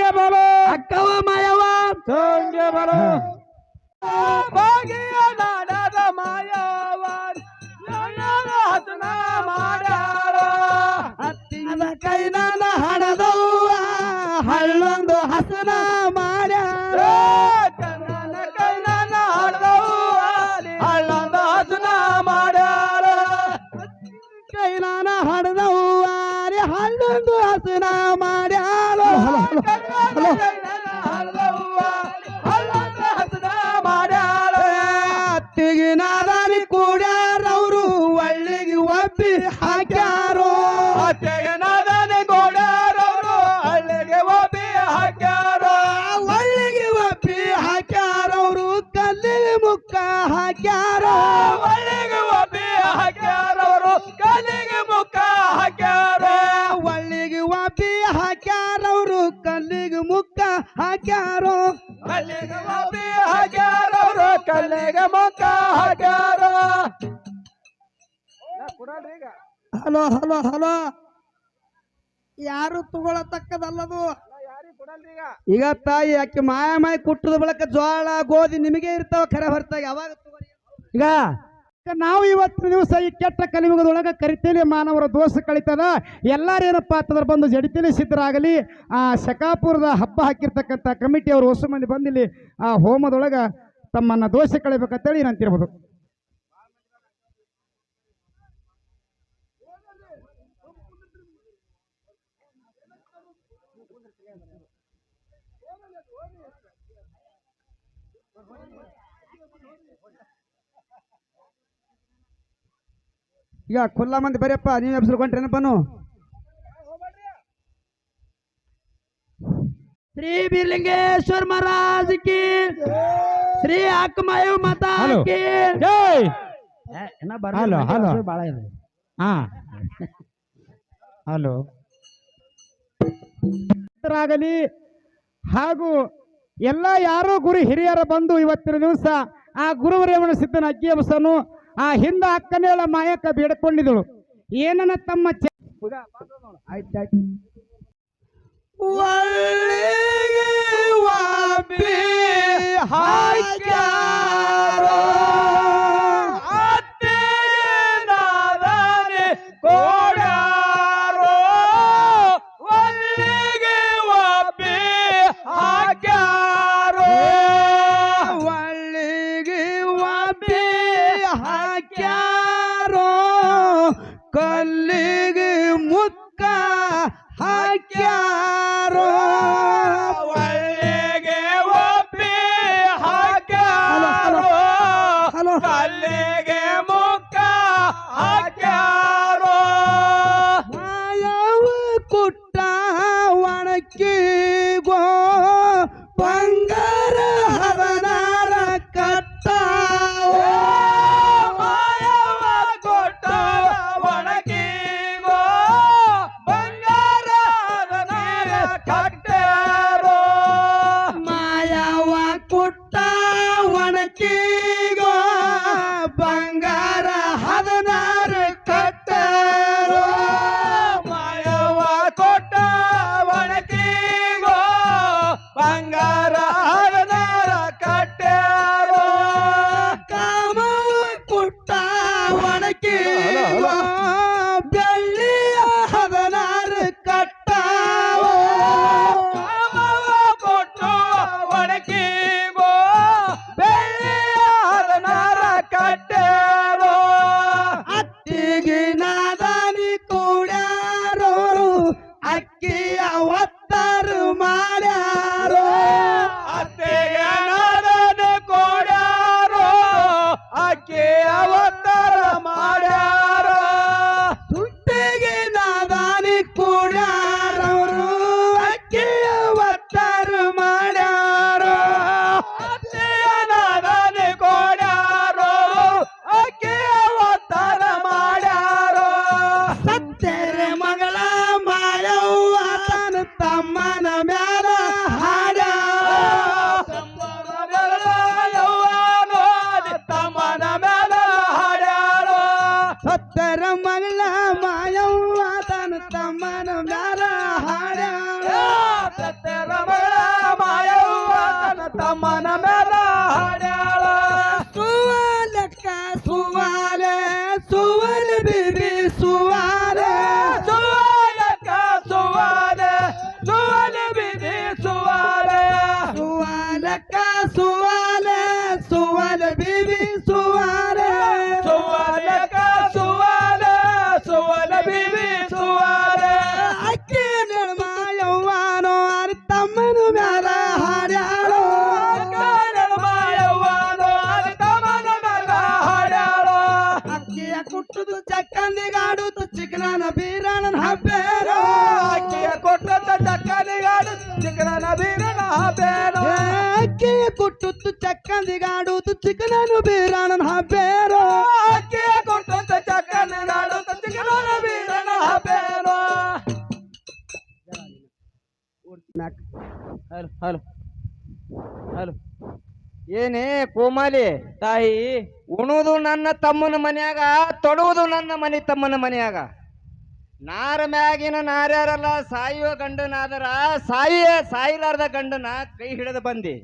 ಸಂಖ್ಯೆ ಬಲು ಅಕ್ಕವ ಮಾಯವ ಸಂಖ್ಯೆ ಬರೋ ಭಾಗಿಯ ನಾಡದ ಮಾಯವ ಹಸನ ಮಾಡ್ಯಾರ ಹತ್ತಿನ ಕೈನಾನ ಹಣದವ್ವ. ಹಳ್ಳೊಂದು ಹಸನ ಮಾಡ್ಯಾರ ಕಣ್ಣನ ಕೈನಾನ ಹಣದವ್ವ. ಹಳ್ಳೊಂದು ಹಸನ ಮಾಡ್ಯಾರ ಕೈನಾನ ಹಣದವ್ವ. ಹಳ್ಳೊಂದು ಹಸನ ಮಾಡ್ಯಾರ ನಾದಾನಿ ಅವರು ಒಳ್ಳಿಗೆ ಒಪ್ಪಿ ಹಾಕ್ಯಾರೋ? ಅತ್ತಿಗೆ ನಾದಾನಿ ಕೂಡ್ಯಾರವರು ಹಳ್ಳಿಗೆ ಒಪ್ಪಿ ಹಾಕ್ಯಾರೋ? ಒಳ್ಳಿಗೆ ಒಪ್ಪಿ ಹಾಕ್ಯಾರವರು ಕಲ್ಲಿಗೆ ಮುಕ್ಕ ಹಾಕ್ಯಾರೋ? ಹಲೋ ಯಾರು ತಗೊಳತಕ್ಕದಲ್ಲದು? ಈಗ ತಾಯಿ ಆಕೆ ಮಾಯ ಮಾಯ ಕುಟ್ಟದ ಬಳಕ ಜೋಳ ಗೋಧಿ ನಿಮಗೆ ಇರ್ತಾವ ಖರೆ ಹೊರತಾಗಿ ಯಾವಾಗ? ಈಗ ನಾವು ಇವತ್ತಿನ ದಿವಸ ಈ ಕೆಟ್ಟ ಕಲಿಯುಗದೊಳಗೆ ಕರಿತೇಲಿ ಮಾನವರ ದೋಷ ಕಳಿತದ. ಎಲ್ಲಾರೇನಪ್ಪ ಅಂತಂದ್ರೆ ಬಂದು ಜಡಿತೇಲಿ ಸಿದ್ಧರಾಗಲಿ. ಆ ಶಕಾಪುರದ ಹಬ್ಬ ಹಾಕಿರ್ತಕ್ಕಂಥ ಕಮಿಟಿಯವರು ಹೊಸ ಮಂದಿ ಬಂದಿಲ್ಲಿ ಆ ಹೋಮದೊಳಗೆ ತಮ್ಮನ್ನ ದೋಷ ಕಳಿಬೇಕಂತೇಳಿ ನಂತಿರ್ಬೋದು. ಈಗ ಖುಲ್ಲಾ ಮಂದಿ ಬರೀಪ್ಪ ನೀವು ಎಬ್ಸ್ಕೊಂಡ್ರೇನಪ್ಪನು ಶ್ರೀ ಬೀರ್ಲಿಂಗೇಶ್ವರ ಮಹಾರಾಜ್ ಕಿ ಶ್ರೀ ಅಕ್ಕಮಾಯು ಮಾತಾ ಹಲೋ. ಕಿ ಜೈ ಹಲೋ ಹಲೋ, ಹಲೋ. ಹಾ ಹಲೋ ಆಗಲಿ. ಹಾಗೂ ಎಲ್ಲ ಯಾರೋ ಗುರು ಹಿರಿಯರ ಬಂದು ಇವತ್ತಿನ ದಿವಸ ಆ ಗುರುವರೇವಣ ಸಿದ್ಧನ ಅಕ್ಕಿ ಬಸನು ಆ ಹಿಂದ ಅಕ್ಕನೇಳ ಮಾಯಕ್ಕ ಬೇಡಿಕೊಂಡಿದಳು ಏನನ್ನ ತಮ್ಮ ಚ- ತಮ್ಮನ ಮೇಲ ಚಕ್ಕಂದಿಗಾಡುತ್ತು ಚಿಕ್ಕನನು ಬೀರಣ್ಣನ ಹಬ್ಬೇರೋ. ಅಕ್ಕಿಯ ಕೊಟ್ಟಂತ ಚಕ್ಕಂದಿಗಾಡುತ್ತ ಚಿಕ್ಕನನು ಬೀರಣ್ಣ ಹಬ್ಬೇರೋ. Hello hello hello. ಏನೇ ಕೋಮಾಲಿ ತಾಯಿ ಉಣುವುದು ನನ್ನ ತಮ್ಮನ ಮನ್ಯಾಗ ತೊಡುವುದು ನನ್ನ ಮನೆ ತಮ್ಮನ ಮನ್ಯಾಗ. ನಾರ ಮ್ಯಾಗಿನ ನಾರ್ಯಾರಲ್ಲ ಸಾಯುವ ಗಂಡನಾದರ ಸಾಯಿಯೇ ಸಾಯಿಲಾರ್ದ ಗಂಡನ ಕೈ ಹಿಡಿದು ಬಂದಿ.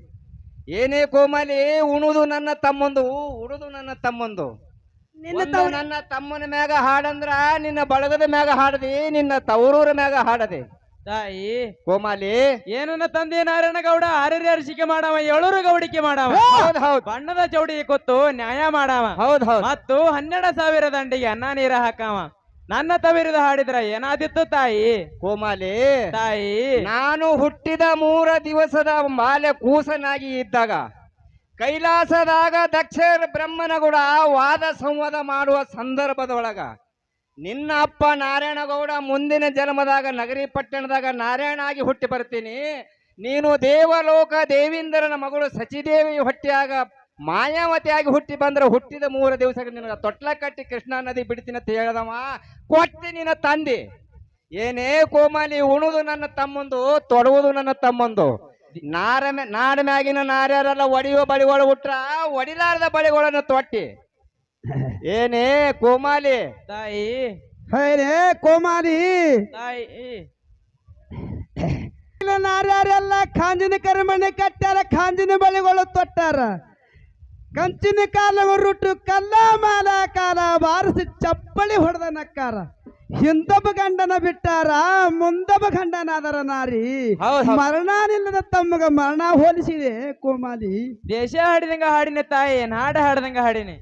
ಏನೇ ಕೋಮಾಲಿ ಉಣುದು ನನ್ನ ತಮ್ಮಂದು ಉಣುದು ನನ್ನ ತಮ್ಮಂದು. ಒಂದು ನನ್ನ ತಮ್ಮನ ಮ್ಯಾಗ ಹಾಡಂದ್ರ ನಿನ್ನ ಬಳಗದ ಮ್ಯಾಗ ಹಾಡದಿ ನಿನ್ನ ತವರೂರ ಮ್ಯಾಗ ಹಾಡದೆ. ತಾಯಿ ಕೋಮಾಲಿ. ಏನನ್ನ ತಂದೆ ನಾರಾಯಣ ಗೌಡ ಆರ್ಯ ಅರಿಸಿಕೆ ಮಾಡವ ಏಳೂರು ಗೌಡಿಕೆ ಮಾಡವ? ಹೌದ್ ಹೌದ್. ಬಣ್ಣದ ಚೌಡಿ ಕೊತ್ತು ನ್ಯಾಯ ಮಾಡವ. ಹೌದ್ ಹೌದ್. ಮತ್ತು ಹನ್ನೆರಡು ಸಾವಿರ ದಂಡಿಗೆ ಅನ್ನ ನೀರ ಹಾಕವ. ನನ್ನ ತವಿರಿದ ಹಾಡಿದ್ರ ಏನಾದಿತ್ತು ತಾಯಿ? ಕೋಮಾಲಿ ತಾಯಿ. ನಾನು ಹುಟ್ಟಿದ ಮೂರ ದಿವಸದ ಮಾಲೆ ಕೂಸನಾಗಿ ಇದ್ದಾಗ ಕೈಲಾಸದಾಗ ದಕ್ಷ ಬ್ರಹ್ಮನಗೌಡ ವಾದ ಸಂವಾದ ಮಾಡುವ ಸಂದರ್ಭದೊಳಗ ನಿನ್ನ ಅಪ್ಪ ನಾರಾಯಣಗೌಡ ಮುಂದಿನ ಜನ್ಮದಾಗ ನಗರಿ ಪಟ್ಟಣದಾಗ ನಾರಾಯಣ ಆಗಿ ಹುಟ್ಟಿ ಬರ್ತೀನಿ. ನೀನು ದೇವಲೋಕ ದೇವೀಂದ್ರನ ಮಗಳು ಸಚಿದೇವಿ ಹೊಟ್ಟಿಯಾಗ ಮಾಯಾವತಿಯಾಗಿ ಹುಟ್ಟಿ ಬಂದ್ರೆ ಹುಟ್ಟಿದ ಮೂರು ದಿವಸ ನಿನಗೆ ತೊಟ್ಲ ಕಟ್ಟಿ ಕೃಷ್ಣಾ ನದಿ ಬಿಡ್ತೀನಿ ಅಂತ ಹೇಳ್ದವ? ಕೊಟ್ಟಿ ನಿನ್ನ ತಂದೆ. ಏನೇ ಕೋಮಾಲಿ ಉಣುದು ನನ್ನ ತಮ್ಮಂದು ತೊಡುವುದು ನನ್ನ ತಮ್ಮಂದು. ನಾರ ಮ್ಯಾ- ನಾಡ ಮ್ಯಾಗಿನ ನಾರ್ಯಾರೆಲ್ಲ ಒಡೆಯುವ ಬಳಿಗಳು ಹುಟ್ರ ಒಡಿಲಾರದ ಬಳಿಗಳನ್ನ ತೊಟ್ಟಿ. ಏನೇ ಕೋಮಾಲಿ? ತಾಯಿ. ಹೈರೇ ಕೋಮಾಲಿ? ತಾಯಿ. ನಾರ್ಯಾರೆಲ್ಲ ಖಾಂಜಿನ ಕರಿಮಣಿ ಕಟ್ಟಾರ ಖಾಂಜಿನ ಬಳಿಗಳು ತೊಟ್ಟಾರ ಕಂಚಿನ ಕಾಲ ಹೊರಟು ಕಲ್ಲ ಮಾಲ ಕಾಲ ಬಾರಿಸಿ ಚಪ್ಪಳಿ ಹೊಡೆದ ನಕ್ಕಾರ. ಹಿಂದೊಬ್ಬ ಗಂಡನ ಬಿಟ್ಟಾರ ಮುಂದೊಬ್ಬ ಗಂಡನಾದರ ನಾರಿ. ಮರಣಾನಿಲ್ಲದ ತಮ್ಮಗ ಮರಣ ಹೋಲಿಸಿದೆ ಕೋಮಾಲಿ. ದೇಶ ಹಾಡಿದಂಗ ಹಾಡಿನ ತಾಯಿ ನಾಡ ಹಾಡಿದಂಗ ಹಾಡಿನಿ?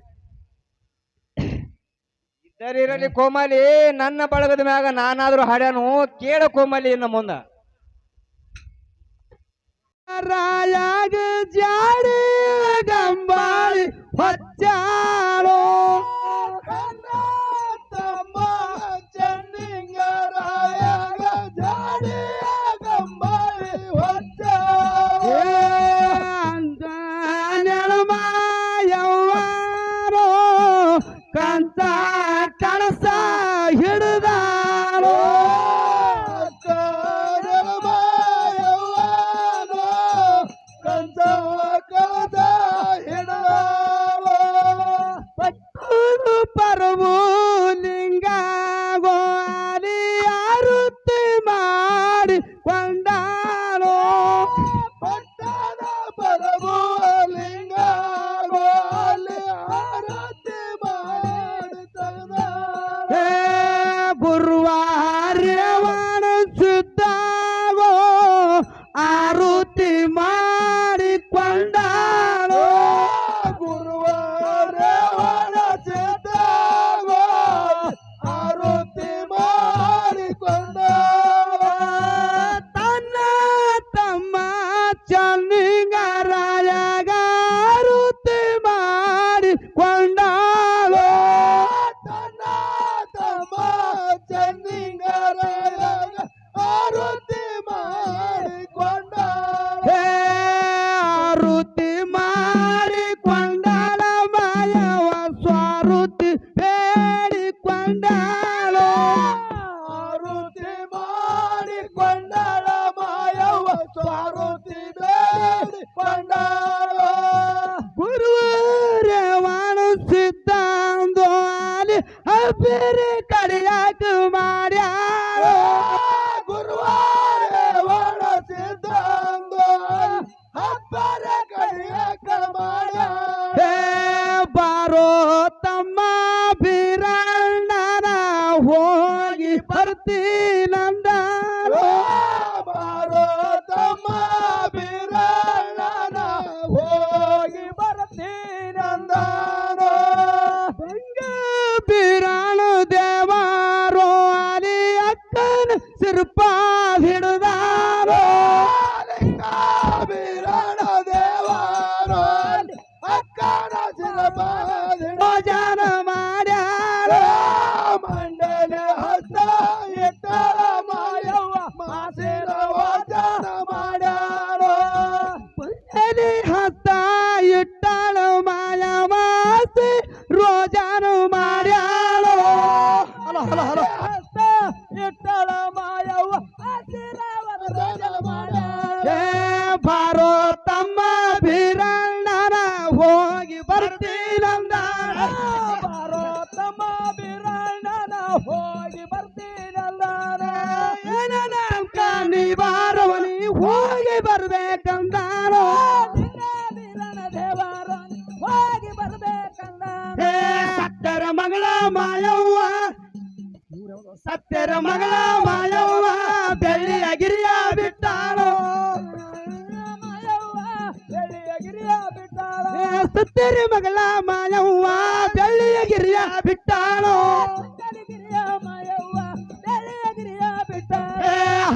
ಇದ್ದರಿರಲಿ ಕೋಮಾಲಿ ನನ್ನ ಬಳಗದ ಮ್ಯಾಗ ನಾನಾದ್ರೂ ಹಾಡ್ಯಾನು ಕೇಳ ಕೋಮಾಲಿ ಇನ್ನು ಮುಂದ. ರಾಯಾಗ ಜಾಡಿ ಗಂಬಾಳಿ ಮಗಳ ಮಾಯವ್ವ. ಸತ್ಯರ ಮಗಳ ಮಾಯವ್ವ ಬೆಳ್ಳಿಯ ಗಿರಿಯ ಬಿಟ್ಟಾಳೋ. ಸತ್ಯರ ಮಗಳ ಮಾಯವ್ವ ಬೆಳ್ಳಿಯ ಗಿರಿಯ ಬಿಟ್ಟಾಳೋ.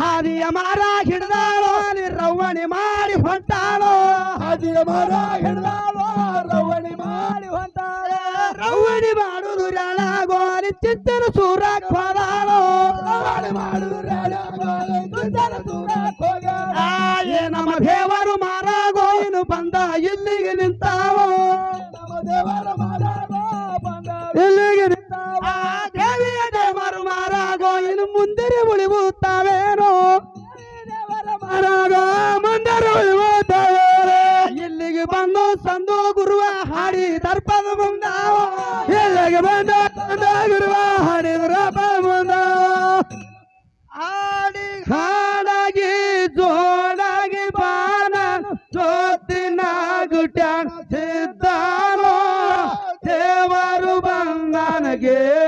ಹಾದಿಯ ಮಾರ ಹಿಡ್ದಾಳೋ ರವಣಿ ಮಾಡಿ ಹೊಂಟಾಳೋ. ಹಾದಿಯ ಮಾರ ಹಿಡ್ದಾಳೋ ರವ್ವಣಿ ಮಾಡಿ ಹೊಂಟಾಳೋ. ರವ್ವಣಿ ಮಾಡುದು ರಾಳಾಗೋ ಚಿಂತನ ಚಿತ್ತನ ಸೂರ ಹೋದಾಳೋ ರವ್ವಣಿ ಮಾಡುದು ರಾಳಾಗೋ ಅಲ್ಲಿ ಚಿತ್ತನ ಸೂರ ಆ, ಏ ನಮ್ಮ ದೇವರು ಮಾರಾಗೋ ಏನು ಬಂದ ಇಲ್ಲಿಗೆ ನಿಂತಾವೋ. ನಮ್ಮ ದೇವರು ಬಂದ ಇಲ್ಲಿಗೆ ನಿಂತಾವೋ. ದೇವಿಯ ದೇವರು ಮಾರಾಗೋ ಇನ್ನು ಮುಂದೆ ಉಳಿಯುತ್ತಾವೇನೋ. again.